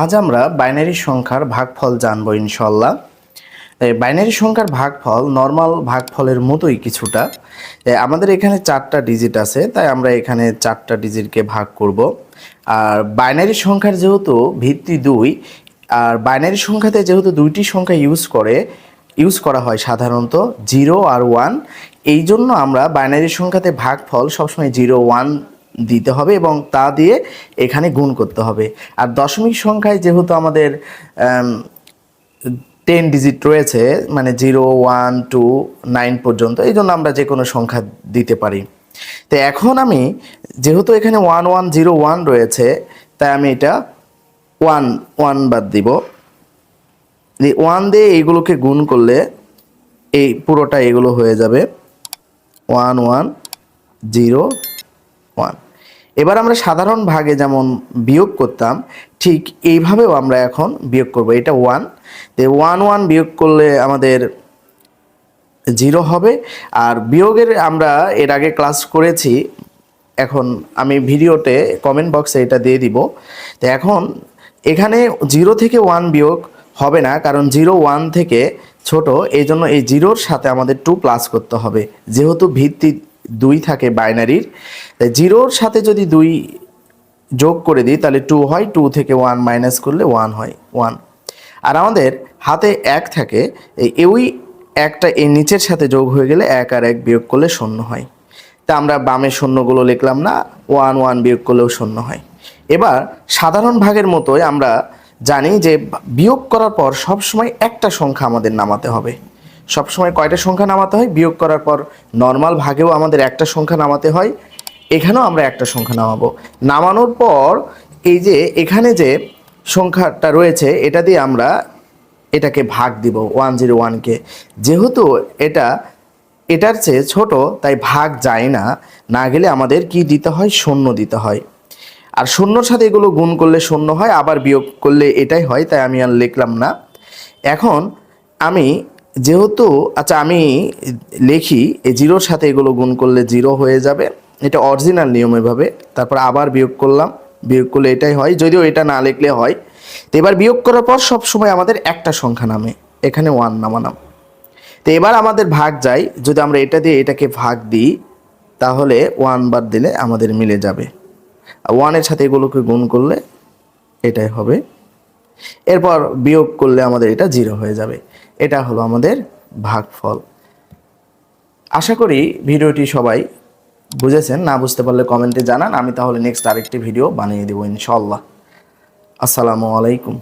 আজ আমরা বাইনারি সংখ্যার ভাগফল জানব ইনশাল্লাহ বাইনারি সংখ্যার ভাগফল নর্মাল ভাগফলের মতোই কিছুটা। আমাদের এখানে চারটা ডিজিট আছে, তাই আমরা এখানে চারটা ডিজিটকে ভাগ করব। আর বাইনারি সংখ্যার যেহেতু ভিত্তি দুই, আর বাইনারি সংখ্যাতে যেহেতু দুইটি সংখ্যা ইউজ করে ইউজ করা হয় সাধারণত জিরো আর ওয়ান এই জন্য আমরা বাইনারি সংখ্যাতে ভাগফল সবসময় জিরো ওয়ান দিতে হবে এবং তা দিয়ে এখানে গুণ করতে হবে। আর দশমিক সংখ্যায় যেহেতু আমাদের টেন ডিজিট রয়েছে মানে জিরো ওয়ান টু নাইন পর্যন্ত, এই জন্য আমরা যে কোনো সংখ্যা দিতে পারি। তো এখন আমি, যেহেতু এখানে ওয়ান ওয়ান জিরো ওয়ান রয়েছে, তাই আমি এটা ওয়ান ওয়ান বাদ দিব। ওয়ান দিয়ে এইগুলোকে গুণ করলে এই পুরোটা এগুলো হয়ে যাবে। ওয়ান ওয়ান জিরো ওয়ান এবার আমরা সাধারণ ভাগে যেমন বিয়োগ করতাম, ঠিক এইভাবেও আমরা এখন বিয়োগ করব। এটা ওয়ান তো ওয়ান ওয়ান বিয়োগ করলে আমাদের জিরো হবে। আর বিয়োগের আমরা এর আগে ক্লাস করেছি, এখন আমি ভিডিওতে কমেন্ট বক্সে এটা দিয়ে দিব। তো এখন এখানে জিরো থেকে ওয়ান বিয়োগ হবে না, কারণ জিরো ওয়ান থেকে ছোট এই জন্য এই জিরোর সাথে আমাদের টু প্লাস করতে হবে। যেহেতু ভিত্তি দুই থাকে বাইনারির, তাই জিরোর সাথে যদি দুই যোগ করে দিই, তাহলে টু হয় টু থেকে ওয়ান মাইনাস করলে ওয়ান হয় ওয়ান আর আমাদের হাতে এক থাকে, এই একটা এই নিচের সাথে যোগ হয়ে গেলে এক আর এক বিয়োগ করলে শূন্য হয়। তা আমরা বামে শূন্যগুলো লিখলাম না ওয়ান ওয়ান বিয়োগ করলেও শূন্য হয়। এবার সাধারণ ভাগের মতোই আমরা জানি যে বিয়োগ করার পর সবসময় একটা সংখ্যা আমাদের নামাতে হবে। সবসময় কয়টা সংখ্যা নামাতে হয়? বিয়োগ করার পর নর্মাল ভাগেও আমাদের একটা সংখ্যা নামাতে হয়। এখানেও আমরা একটা সংখ্যা নামাবো। নামানোর পর এই যে এখানে যে সংখ্যাটা রয়েছে, এটা দিয়ে আমরা এটাকে ভাগ দিব ওয়ান জিরো ওয়ানকে যেহেতু এটা, এটার চেয়ে ছোট, তাই ভাগ যায় না। না গেলে আমাদের কি দিতে হয়? শূন্য দিতে হয়। আর শূন্যর সাথে এগুলো গুণ করলে শূন্য হয়, আবার বিয়োগ করলে এটাই হয়, তাই আমি আর লিখলাম না। এখন আমি যেহেতু আচ্ছা আমি লিখি, এই জিরোর সাথে এগুলো গুণ করলে জিরো হয়ে যাবে। এটা অরিজিনাল নিয়ম এভাবে। তারপর আবার বিয়োগ করলাম। বিয়োগ করলে এটাই হয়। যদিও এটা না লিখলে হয়। তো এবার বিয়োগ করার পর সব সময় আমাদের একটা সংখ্যা নামে। এখানে ওয়ান নামানাম তো এবার আমাদের ভাগ যাই যদি আমরা এটা দিয়ে এটাকে ভাগ দিই, তাহলে ওয়ান বার দিলে আমাদের মিলে যাবে। ওয়ানের সাথে এগুলোকে গুণ করলে এটাই হবে। এরপর বিয়োগ করলে আমাদের এটা জিরো হয়ে যাবে। এটা হলো আমাদের ভাগফল। আশা করি ভিডিওটি সবাই বুঝেছেন, না বুঝতে পারলে কমেন্টে জানান, আমি তাহলে নেক্সট আরেকটি ভিডিও বানিয়ে দেবো ইনশাল্লাহ আসসালামু আলাইকুম।